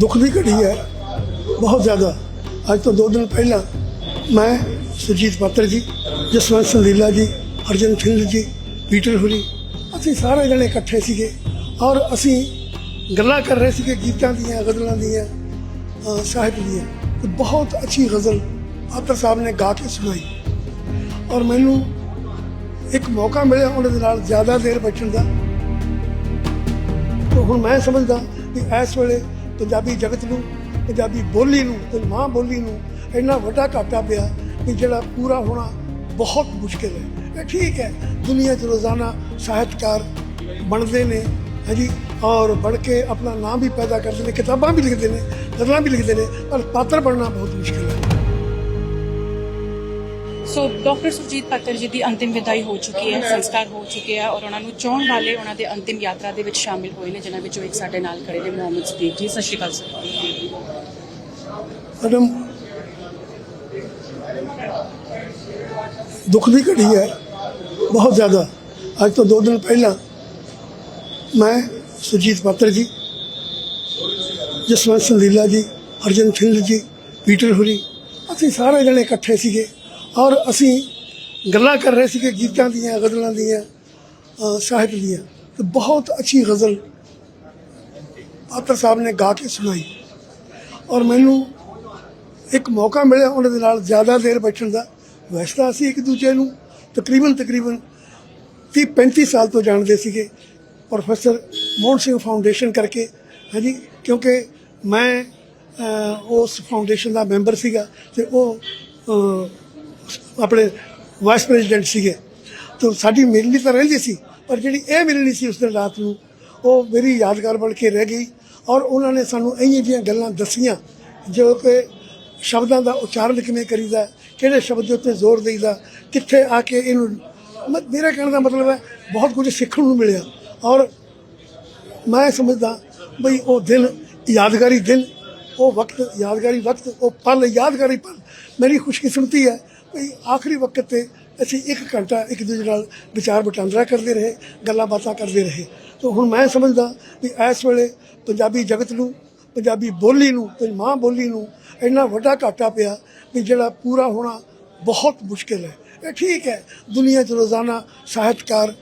ਦੁੱਖ ਦੀ ਘੜੀ ਹੈ, ਬਹੁਤ ਜ਼ਿਆਦਾ। ਅੱਜ ਤੋਂ ਦੋ ਦਿਨ ਪਹਿਲਾਂ ਮੈਂ ਸੁਰਜੀਤ ਪਾਤਰ ਜੀ, ਜਸਵੰਤ ਸੰਦੀਲਾ ਜੀ ਅਰਜਨ ਫਿੰਦ ਜੀ, ਪੀਟਰ ਹੁਰੀ, ਅਸੀਂ ਸਾਰੇ ਜਣੇ ਇਕੱਠੇ ਸੀਗੇ ਔਰ ਅਸੀਂ ਗੱਲਾਂ ਕਰ ਰਹੇ ਸੀਗੇ ਗੀਤਾਂ ਦੀਆਂ, ਗਜ਼ਲਾਂ ਦੀਆਂ ਸਾਹਿਤ ਦੀਆਂ। ਤੇ ਬਹੁਤ ਅੱਛੀ ਗਜ਼ਲ ਪਾਤਰ ਸਾਹਿਬ ਨੇ ਗਾ ਕੇ ਸੁਣਾਈ। ਔਰ ਮੈਨੂੰ ਇੱਕ ਮੌਕਾ ਮਿਲਿਆ ਉਹਨਾਂ ਦੇ ਨਾਲ ਜ਼ਿਆਦਾ ਦੇਰ ਬੈਠਣ ਦਾ। ਹੁਣ ਮੈਂ ਸਮਝਦਾ ਕਿ ਇਸ ਵੇਲੇ ਪੰਜਾਬੀ ਜਗਤ ਨੂੰ, ਪੰਜਾਬੀ ਬੋਲੀ ਨੂੰ ਤੇ ਮਾਂ ਬੋਲੀ ਨੂੰ ਇੰਨਾ ਵੱਡਾ ਘਾਟਾ ਪਿਆ ਕਿ ਜਿਹੜਾ ਪੂਰਾ ਹੋਣਾ ਬਹੁਤ ਮੁਸ਼ਕਿਲ ਹੈ। ਇਹ ਠੀਕ ਹੈ, ਦੁਨੀਆ 'ਚ ਰੋਜ਼ਾਨਾ ਸਾਹਿਤਕਾਰ ਬਣਦੇ ਨੇ ਹਾਂਜੀ ਔਰ ਬਣ ਕੇ ਆਪਣਾ ਨਾਮ ਵੀ ਪੈਦਾ ਕਰਦੇ ਨੇ, ਕਿਤਾਬਾਂ ਵੀ ਲਿਖਦੇ ਨੇ ਗਜ਼ਲਾਂ ਵੀ ਲਿਖਦੇ ਨੇ, ਪਰ ਪਾਤਰ ਬਣਨਾ ਬਹੁਤ ਮੁਸ਼ਕਿਲ ਹੈ। ਸੋ ਡਾਕਟਰ ਸੁਰਜੀਤ ਪਾਤਰ ਜੀ ਦੀ ਅੰਤਿਮ ਵਿਦਾਈ ਹੋ ਚੁੱਕੀ ਹੈ, ਸੰਸਕਾਰ ਹੋ ਚੁੱਕਿਆ ਹੈ ਔਰ ਉਹਨਾਂ ਨੂੰ ਚਾਹਣ ਵਾਲੇ ਉਹਨਾਂ ਦੇ ਅੰਤਿਮ ਯਾਤਰਾ ਦੇ ਵਿੱਚ ਸ਼ਾਮਿਲ ਹੋਏ ਨੇ, ਜਿਨ੍ਹਾਂ ਵਿੱਚੋਂ ਇੱਕ ਸਾਡੇ ਨਾਲ ਖੜੇ ਨੇ ਮੁਹੰਮਦ ਸਦੀਕ ਜੀ। ਸਤਿ ਸ਼੍ਰੀ ਅਕਾਲ ਸਰ। ਮੈਡਮ, ਦੁੱਖ ਦੀ ਘੜੀ ਹੈ, ਬਹੁਤ ਜ਼ਿਆਦਾ। ਅੱਜ ਤੋਂ ਦੋ ਦਿਨ ਪਹਿਲਾਂ ਮੈਂ ਸੁਰਜੀਤ ਪਾਤਰ ਜੀ, ਜਸਵੰਤ ਸੰਦੀਲਾ ਜੀ ਅਰਜਨ ਫਿੰਦ ਜੀ, ਪੀਟਰ ਹੁਰੀ, ਅਸੀਂ ਸਾਰੇ ਜਣੇ ਇਕੱਠੇ ਸੀਗੇ। ਔਰ ਅਸੀਂ ਗੱਲਾਂ ਕਰ ਰਹੇ ਸੀਗੇ ਗੀਤਾਂ ਦੀਆਂ, ਗਜ਼ਲਾਂ ਦੀਆਂ ਸਾਹਿਤ ਦੀਆਂ। ਤੇ ਬਹੁਤ ਅੱਛੀ ਗਜ਼ਲ ਪਾਤਰ ਸਾਹਿਬ ਨੇ ਗਾ ਕੇ ਸੁਣਾਈ। ਔਰ ਮੈਨੂੰ ਇੱਕ ਮੌਕਾ ਮਿਲਿਆ ਉਹਨਾਂ ਦੇ ਨਾਲ ਜ਼ਿਆਦਾ ਦੇਰ ਬੈਠਣ ਦਾ। ਵੈਸੇ ਤਾਂ ਅਸੀਂ ਇੱਕ ਦੂਜੇ ਨੂੰ ਤਕਰੀਬਨ ਤਕਰੀਬਨ 30 35 ਸਾਲ ਤੋਂ ਜਾਣਦੇ ਸੀਗੇ। ਪ੍ਰੋਫੈਸਰ ਮੋਹਨ ਸਿੰਘ ਫਾਊਂਡੇਸ਼ਨ ਕਰਕੇ, ਹਾਂਜੀ, ਕਿਉਂਕਿ ਮੈਂ ਉਸ ਫਾਊਂਡੇਸ਼ਨ ਦਾ ਮੈਂਬਰ ਸੀਗਾ ਤੇ ਉਹ ਆਪਣੇ ਵਾਈਸ ਪ੍ਰੈਜ਼ੀਡੈਂਟ ਸੀਗੇ। ਤਾਂ ਸਾਡੀ ਮਿਲਣੀ ਤਾਂ ਰਹਿੰਦੀ ਸੀ, ਪਰ ਜਿਹੜੀ ਇਹ ਮਿਲਣੀ ਸੀ ਉਸ ਦਿਨ ਰਾਤ ਨੂੰ, ਉਹ ਮੇਰੀ ਯਾਦਗਾਰ ਬਣ ਕੇ ਰਹਿ ਗਈ ਔਰ ਉਹਨਾਂ ਨੇ ਸਾਨੂੰ ਇੰਨੀਆਂ ਜਿਹੀਆਂ ਗੱਲਾਂ ਦੱਸੀਆਂ, ਜੋ ਕਿ ਸ਼ਬਦਾਂ ਦਾ ਉਚਾਰਨ ਕਿਵੇਂ ਕਰੀਦਾ, ਕਿਹੜੇ ਸ਼ਬਦ ਦੇ ਉੱਤੇ ਜ਼ੋਰ ਦੇਈਦਾ, ਕਿੱਥੇ ਆ ਕੇ ਇਹਨੂੰ ਮ- ਮੇਰਾ ਕਹਿਣ ਦਾ ਮਤਲਬ ਹੈ, ਬਹੁਤ ਕੁਝ ਸਿੱਖਣ ਨੂੰ ਮਿਲਿਆ ਔਰ ਮੈਂ ਸਮਝਦਾ ਬਈ ਉਹ ਦਿਨ ਯਾਦਗਾਰੀ ਦਿਨ, ਉਹ ਵਕਤ, ਯਾਦਗਾਰੀ ਵਕਤ, ਉਹ ਪਲ, ਯਾਦਗਾਰੀ ਪਲ, ਮੇਰੀ ਖੁਸ਼ਕਿਸਮਤੀ ਹੈ ਆਖਰੀ ਵਕਤ ਤੇ ਅਸੀਂ ਇੱਕ ਘੰਟਾ ਇੱਕ ਦੂਜੇ ਨਾਲ ਵਿਚਾਰ ਵਟਾਂਦਰਾ ਕਰਦੇ ਰਹੇ, ਗੱਲਾਂ ਬਾਤਾਂ ਕਰਦੇ ਰਹੇ। ਤਾਂ ਹੁਣ ਮੈਂ ਸਮਝਦਾ ਵੀ ਇਸ ਵੇਲੇ ਪੰਜਾਬੀ ਜਗਤ ਨੂੰ, ਪੰਜਾਬੀ ਬੋਲੀ ਨੂੰ ਤੇ ਮਾਂ ਬੋਲੀ ਨੂੰ ਇੰਨਾ ਵੱਡਾ ਘਾਟਾ ਪਿਆ ਵੀ ਜਿਹੜਾ ਪੂਰਾ ਹੋਣਾ ਬਹੁਤ ਮੁਸ਼ਕਿਲ ਹੈ। ਇਹ ਠੀਕ ਹੈ, ਦੁਨੀਆ 'ਚ ਰੋਜ਼ਾਨਾ ਸਾਹਿਤਕਾਰ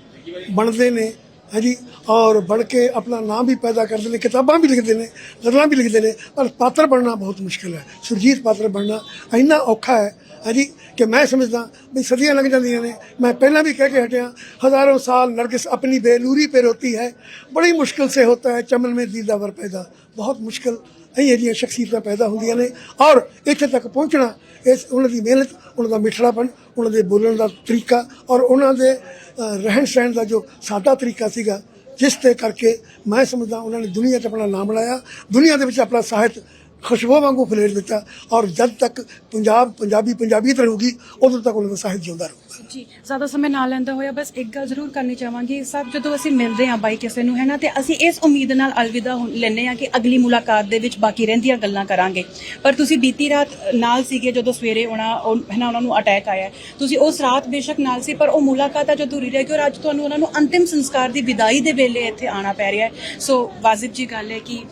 ਬਣਦੇ ਨੇ ਹੈ ਜੀ ਔਰ ਬਣ ਕੇ ਆਪਣਾ ਨਾਮ ਵੀ ਪੈਦਾ ਕਰਦੇ ਨੇ, ਕਿਤਾਬਾਂ ਵੀ ਲਿਖਦੇ ਨੇ ਗੱਲਾਂ ਵੀ ਲਿਖਦੇ ਨੇ, ਪਰ ਪਾਤਰ ਬਣਨਾ ਬਹੁਤ ਮੁਸ਼ਕਲ ਹੈ। ਸੁਰਜੀਤ ਪਾਤਰ ਬਣਨਾ ਇੰਨਾ ਔਖਾ ਹੈ ਹੈ ਜੀ ਕਿ ਮੈਂ ਸਮਝਦਾ ਵੀ ਸਦੀਆਂ ਲੱਗ ਜਾਂਦੀਆਂ ਨੇ। ਮੈਂ ਪਹਿਲਾਂ ਵੀ ਕਹਿ ਕੇ ਹਟਿਆ, ਹਜ਼ਾਰਾਂ ਸਾਲ ਨਰਗਿਸ ਆਪਣੀ ਬੇਨੂਰੀ ਪੇ ਰੋਤੀ ਹੈ। ਬੜੀ ਮੁਸ਼ਕਲ ਸੇ ਹੋਤਾ ਹੈ ਚਮਨ ਮੇ ਦੀਦਾਵਰ ਪੈਦਾ। ਬਹੁਤ ਮੁਸ਼ਕਲ ਇਹ ਜਿਹੜੀਆਂ ਸ਼ਖਸੀਅਤਾਂ ਪੈਦਾ ਹੁੰਦੀਆਂ ਨੇ ਔਰ ਇੱਥੇ ਤੱਕ ਪਹੁੰਚਣਾ, ਇਸ ਉਹਨਾਂ ਦੀ ਮਿਹਨਤ, ਉਹਨਾਂ ਦਾ ਮਿੱਠੜਾਪਣ, ਉਹਨਾਂ ਦੇ ਬੋਲਣ ਦਾ ਤਰੀਕਾ ਔਰ ਉਹਨਾਂ ਦੇ ਰਹਿਣ ਸਹਿਣ ਦਾ ਜੋ ਸਾਦਾ ਤਰੀਕਾ ਸੀਗਾ, ਜਿਸ ਤੇ ਕਰਕੇ ਮੈਂ ਸਮਝਦਾ ਉਹਨਾਂ ਨੇ ਦੁਨੀਆ 'ਚ ਆਪਣਾ ਨਾਮ ਲਾਇਆ, ਦੁਨੀਆ ਦੇ ਵਿੱਚ ਆਪਣਾ ਸਾਹਿਤ ਖੁਸ਼ਬੂ ਵਾਂਗੂ ਫਲੇਟ ਦਿੱਤਾ ਔਰ ਜਦ ਤੱਕ ਪੰਜਾਬ ਪੰਜਾਬੀ ਪੰਜਾਬੀਅਤ ਰਹੂਗੀ ਉਦੋਂ ਤੱਕ ਉਹਨਾਂ ਦਾ ਸਾਹਿਤ ਜਿਉਂਦਾ ਰਹੂਗਾ। ਜੀ ਜ਼ਿਆਦਾ ਸਮੇਂ ਨਾ ਲੈਂਦਾ ਹੋਇਆ ਬਸ ਇੱਕ ਗੱਲ ਜ਼ਰੂਰ ਕਰਨੀ ਚਾਹਾਂਗੀ ਸਭ ਜਦੋਂ ਅਸੀਂ ਮਿਲਦੇ ਹਾਂ ਬਾਈ ਕਿਸੇ ਨੂੰ ਹੈ ਨਾ ਤੇ ਅਸੀਂ ਇਸ ਉਮੀਦ ਨਾਲ ਅਲਵਿਦਾ ਲੈਂਦੇ ਹਾਂ ਕਿ ਅਗਲੀ ਮੁਲਾਕਾਤ ਦੇ ਵਿੱਚ ਬਾਕੀ ਰਹਿੰਦੀਆਂ ਗੱਲਾਂ ਕਰਾਂਗੇ। ਪਰ ਤੁਸੀਂ ਬੀਤੀ ਰਾਤ ਨਾਲ ਸੀਗੇ ਜਦੋਂ ਸਵੇਰੇ ਉਹਨਾਂ ਉਹ- ਹੈ ਨਾ ਉਹਨਾਂ ਨੂੰ ਅਟੈਕ ਆਇਆ ਤੁਸੀਂ ਉਸ ਰਾਤ ਬੇਸ਼ੱਕ ਨਾਲ ਸੀ ਪਰ ਉਹ ਮੁਲਾਕਾਤ ਅੱਜ ਅਧੂਰੀ ਰਹਿ ਗਈ ਔਰ ਅੱਜ ਤੁਹਾਨੂੰ ਉਹਨਾਂ ਨੂੰ ਅੰਤਿਮ ਸੰਸਕਾਰ ਦੀ ਵਿਦਾਈ ਦੇ ਵੇਲੇ ਇੱਥੇ ਆਣਾ ਪੈ ਰਿਹਾ ਹੈ। ਸੋ ਵਾਜਿਬ ਜੀ ਗੱਲ ਹੈ ਕਿ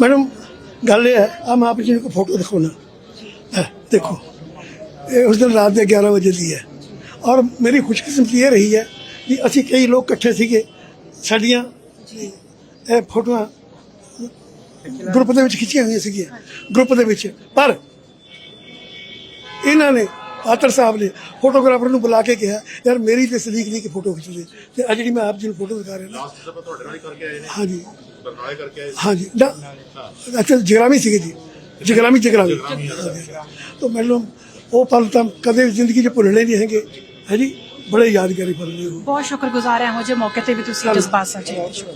ਮੈਡਮ ਗੱਲ ਇਹ ਹੈ ਆ ਮੈਂ ਆਪ ਜੀ ਨੂੰ ਇੱਕ ਫੋਟੋ ਦਿਖਾਉਣਾ। ਦੇਖੋ, ਇਹ ਉਸ ਦਿਨ ਰਾਤ ਦੇ 11 ਵਜੇ ਦੀ ਹੈ। ਔਰ ਮੇਰੀ ਖੁਸ਼ਕਿਸਮਤੀ ਇਹ ਰਹੀ ਹੈ ਕਿ ਅਸੀਂ ਕਈ ਲੋਕ ਇਕੱਠੇ ਸੀਗੇ, ਸਾਡੀਆਂ ਇਹ ਫੋਟੋਆਂ ਗਰੁੱਪ ਦੇ ਵਿੱਚ ਖਿੱਚੀਆਂ ਹੋਈਆਂ ਸੀਗੀਆਂ ਗਰੁੱਪ ਦੇ ਵਿੱਚ। ਪਰ ਇਹਨਾਂ ਨੇ ਪਾਤਰ ਸਾਹਿਬ ਨੇ ਫੋਟੋਗ੍ਰਾਫਰ ਨੂੰ ਬੁਲਾ ਕੇ ਕਿਹਾ ਯਾਰ ਮੇਰੀ ਤੇ ਸਦੀਕ ਦੀ ਇੱਕ ਫੋਟੋ ਖਿੱਚ ਦੇ ਤੇ ਆ ਜਿਹੜੀ ਮੈਂ ਆਪ ਜੀ ਨੂੰ ਫੋਟੋ ਦਿਖਾ ਰਿਹਾ ਨਾ ਲਾਸਟ ਸਭਾ ਤੁਹਾਡੇ ਨਾਲ ਹੀ ਕਰਕੇ ਆਏ ਨੇ? ਹਾਂਜੀ। ਬਰਨਾਲੇ ਕਰਕੇ ਆਏ ਹਾਂਜੀ। ਨਾ ਅੱਛਾ ਜਗਰਾਮੀ ਸੀਗੇ ਜੀ। ਜਗਰਾਮੀ ਜਗਰਾਮੀ। ਤਾਂ ਮੈਨੂੰ ਉਹ ਪਲ ਤਾਂ ਕਦੇ ਵੀ ਜ਼ਿੰਦਗੀ 'ਚ ਭੁੱਲਣੇ ਨਹੀਂ ਹੈਗੇ। ਹੈ ਜੀ? ਬੜੇ ਯਾਦਗਾਰੀ ਪਲ ਨੇ ਬਹੁਤ ਸ਼ੁਕਰਗੁਜ਼ਾਰ ਹਾਂ ਜਿਹੇ ਮੌਕੇ ਤੇ ਵੀ ਤੁਸੀਂ ਜਜ਼ਬਾਤ ਸਾਂਝੇ ਕੀਤੇ